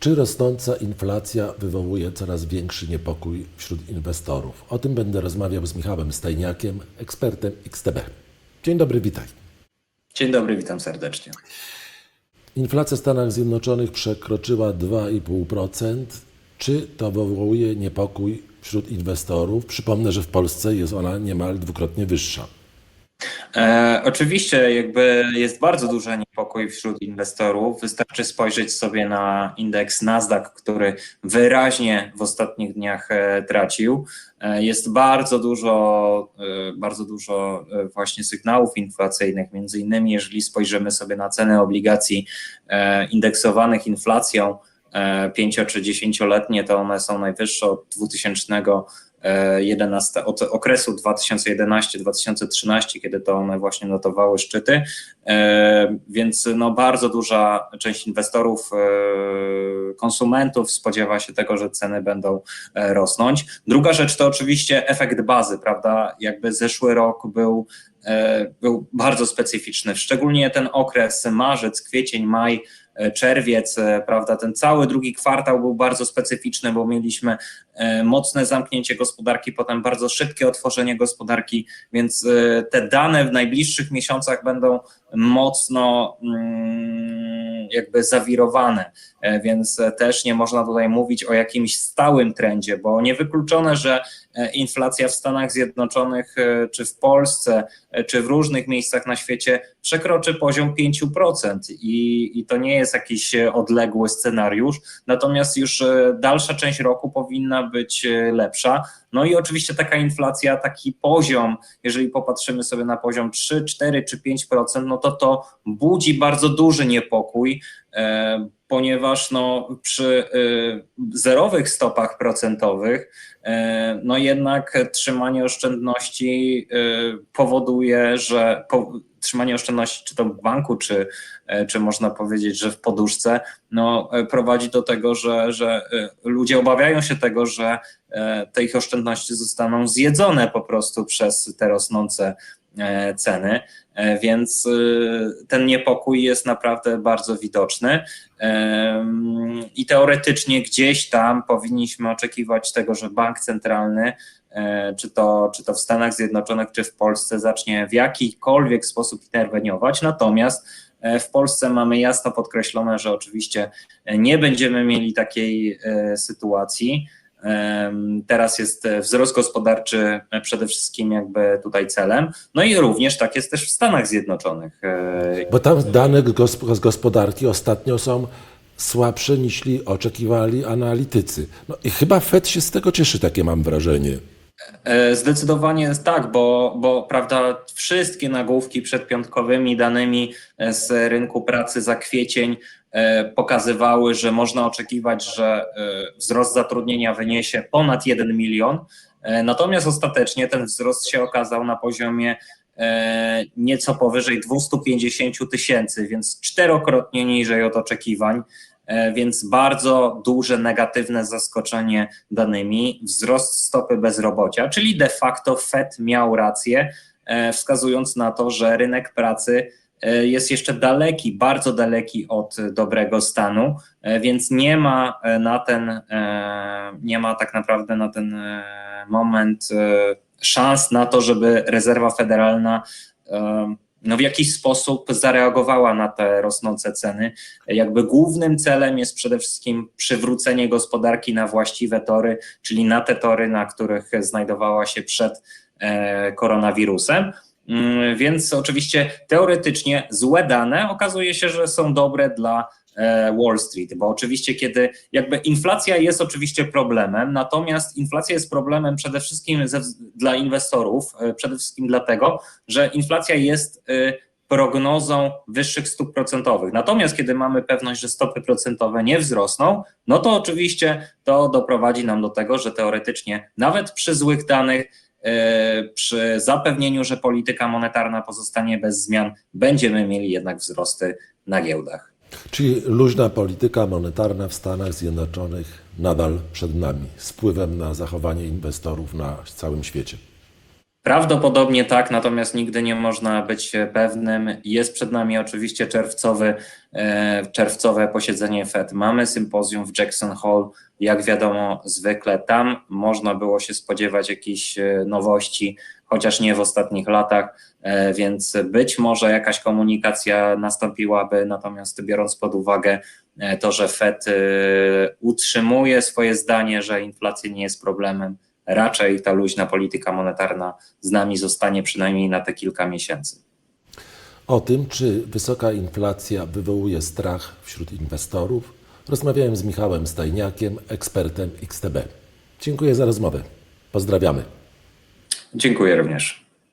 Czy rosnąca inflacja wywołuje coraz większy niepokój wśród inwestorów? O tym będę rozmawiał z Michałem Stajniakiem, ekspertem XTB. Dzień dobry, witaj. Dzień dobry, witam serdecznie. Inflacja w Stanach Zjednoczonych przekroczyła 2,5%. Czy to wywołuje niepokój wśród inwestorów? Przypomnę, że w Polsce jest ona niemal dwukrotnie wyższa. E, oczywiście jakby jest bardzo duży niepokój wśród inwestorów. Wystarczy spojrzeć sobie na indeks Nasdaq, który wyraźnie w ostatnich dniach e, tracił. E, jest bardzo dużo, e, bardzo dużo e, właśnie sygnałów inflacyjnych, między innymi jeżeli spojrzymy sobie na ceny obligacji e, indeksowanych inflacją, 5 czy 10-letnie, to one są najwyższe od 2011, od okresu 2011-2013, kiedy to one właśnie notowały szczyty, E, więc no bardzo duża część inwestorów, e, konsumentów spodziewa się tego, że ceny będą e, rosnąć. Druga rzecz to oczywiście efekt bazy, prawda? Jakby zeszły rok był był bardzo specyficzny, szczególnie ten okres marzec, kwiecień, maj, czerwiec, prawda, ten cały drugi kwartał był bardzo specyficzny, bo mieliśmy mocne zamknięcie gospodarki, potem bardzo szybkie otworzenie gospodarki, więc te dane w najbliższych miesiącach będą mocno mm, jakby zawirowane, więc też nie można tutaj mówić o jakimś stałym trendzie, bo niewykluczone, że inflacja w Stanach Zjednoczonych czy w Polsce, czy w różnych miejscach na świecie przekroczy poziom 5% i, i to nie jest jakiś odległy scenariusz, natomiast już dalsza część roku powinna być lepsza. No i oczywiście taka inflacja, taki poziom, jeżeli popatrzymy sobie na poziom 3, 4 czy 5%, no to to budzi bardzo duży niepokój, e, ponieważ no, przy e, zerowych stopach procentowych, e, no jednak trzymanie oszczędności powoduje, że po, trzymanie oszczędności, czy to w banku, czy, czy można powiedzieć, że w poduszce, no, prowadzi do tego, że, że ludzie obawiają się tego, że te ich oszczędności zostaną zjedzone po prostu przez te rosnące ceny, więc ten niepokój jest naprawdę bardzo widoczny i teoretycznie gdzieś tam powinniśmy oczekiwać tego, że bank centralny czy to, czy to w Stanach Zjednoczonych, czy w Polsce zacznie w jakikolwiek sposób interweniować, natomiast w Polsce mamy jasno podkreślone, że oczywiście nie będziemy mieli takiej sytuacji. Teraz jest wzrost gospodarczy przede wszystkim jakby tutaj celem. No i również tak jest też w Stanach Zjednoczonych. Bo tam dane z gospodarki ostatnio są słabsze niż oczekiwali analitycy. No i chyba Fed się z tego cieszy, takie mam wrażenie. Zdecydowanie tak, bo, bo prawda, wszystkie nagłówki przed piątkowymi danymi z rynku pracy za kwiecień pokazywały, że można oczekiwać, że wzrost zatrudnienia wyniesie ponad 1 milion. Natomiast ostatecznie ten wzrost się okazał na poziomie nieco powyżej 250 tysięcy, więc czterokrotnie niżej od oczekiwań więc bardzo duże negatywne zaskoczenie danymi, wzrost stopy bezrobocia, czyli de facto Fed miał rację, wskazując na to, że rynek pracy jest jeszcze daleki, bardzo daleki od dobrego stanu, więc nie ma na ten, nie ma tak naprawdę na ten moment szans na to, żeby rezerwa federalna no w jakiś sposób zareagowała na te rosnące ceny. Jakby głównym celem jest przede wszystkim przywrócenie gospodarki na właściwe tory, czyli na te tory, na których znajdowała się przed koronawirusem. Więc oczywiście teoretycznie złe dane okazuje się, że są dobre dla Wall Street, bo oczywiście kiedy jakby inflacja jest oczywiście problemem, natomiast inflacja jest problemem przede wszystkim ze, dla inwestorów, przede wszystkim dlatego, że inflacja jest prognozą wyższych stóp procentowych. Natomiast kiedy mamy pewność, że stopy procentowe nie wzrosną, no to oczywiście to doprowadzi nam do tego, że teoretycznie nawet przy złych danych przy zapewnieniu, że polityka monetarna pozostanie bez zmian, będziemy mieli jednak wzrosty na giełdach. Czyli luźna polityka monetarna w Stanach Zjednoczonych nadal przed nami, z wpływem na zachowanie inwestorów na całym świecie. Prawdopodobnie tak, natomiast nigdy nie można być pewnym. Jest przed nami oczywiście czerwcowy, e, czerwcowe posiedzenie Fed. Mamy sympozjum w Jackson Hole. Jak wiadomo, zwykle tam można było się spodziewać jakichś e, nowości, chociaż nie w ostatnich latach, e, więc być może jakaś komunikacja nastąpiłaby, natomiast biorąc pod uwagę to, że Fed utrzymuje swoje zdanie, że inflacja nie jest problemem, raczej ta luźna polityka monetarna z nami zostanie przynajmniej na te kilka miesięcy. O tym, czy wysoka inflacja wywołuje strach wśród inwestorów, rozmawiałem z Michałem Stajniakiem, ekspertem XTB. Dziękuję za rozmowę. Pozdrawiamy. Dziękuję również.